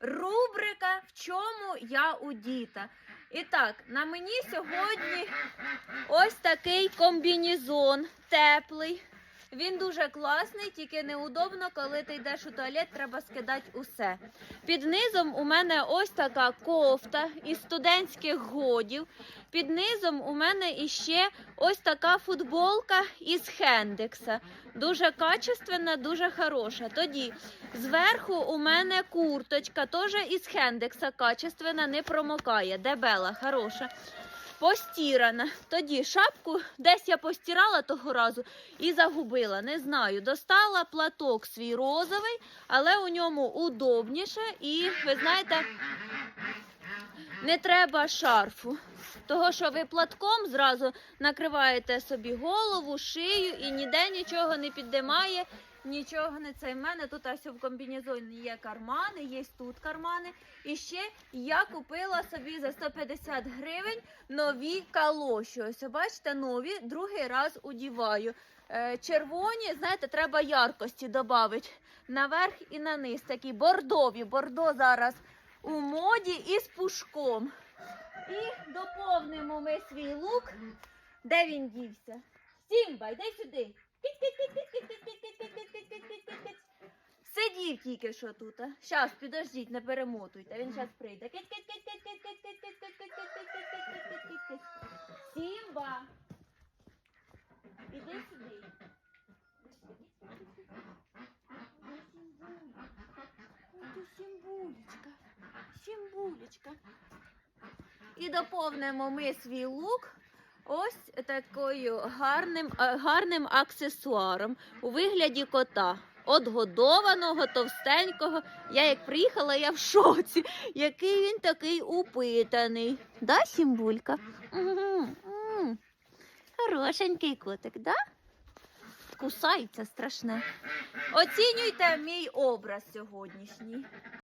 рубрика В чому я у діта. І так, на мені сьогодні ось такий комбінезон теплий. Він дуже класний, тільки неудобно, коли ти йдеш у туалет, треба скидати усе. Під низом у мене ось така кофта із студентських годів. Під низом у мене іще ось така футболка із Хендекса. Дуже качественна, дуже хороша. Тоді зверху у мене курточка, теж із Хендекса, качественна, не промокає. Дебела, хороша. Постірана. Тоді шапку десь я постирала того разу і загубила. Не знаю. Достала платок свій розовий, але у ньому удобніше. І ви знаєте, не треба шарфу. Того, що ви платком зразу накриваєте собі голову, шию і ніде нічого не піддимає, нічого не це. В мене тут ось в комбінезоні є кармани, є тут кармани. І ще я купила собі за 150 гривень нові калоші. Ось бачите, нові, другий раз удіваю. Е, Червоні, знаєте, треба яркості додати наверх і на низ. Такі бордові. Бордо зараз у моді із пушком. І доповнимо ми свій лук. Де він дівся? Сімба, йди сюди. Сидів тільки що тут. Щас, підождіть, не перемотуйте. Він зараз прийде. Сімба. Іди сюди. Ти Сімбулечка. Сімбулечка. І доповнимо ми свій лук ось такою гарним, гарним аксесуаром у вигляді кота. Одгодованого, товстенького. Я як приїхала, я в шоці. Який він такий упитаний. Да, Сімбулька? Хорошенький котик, да? Кусається страшне. Оцінюйте мій образ сьогоднішній.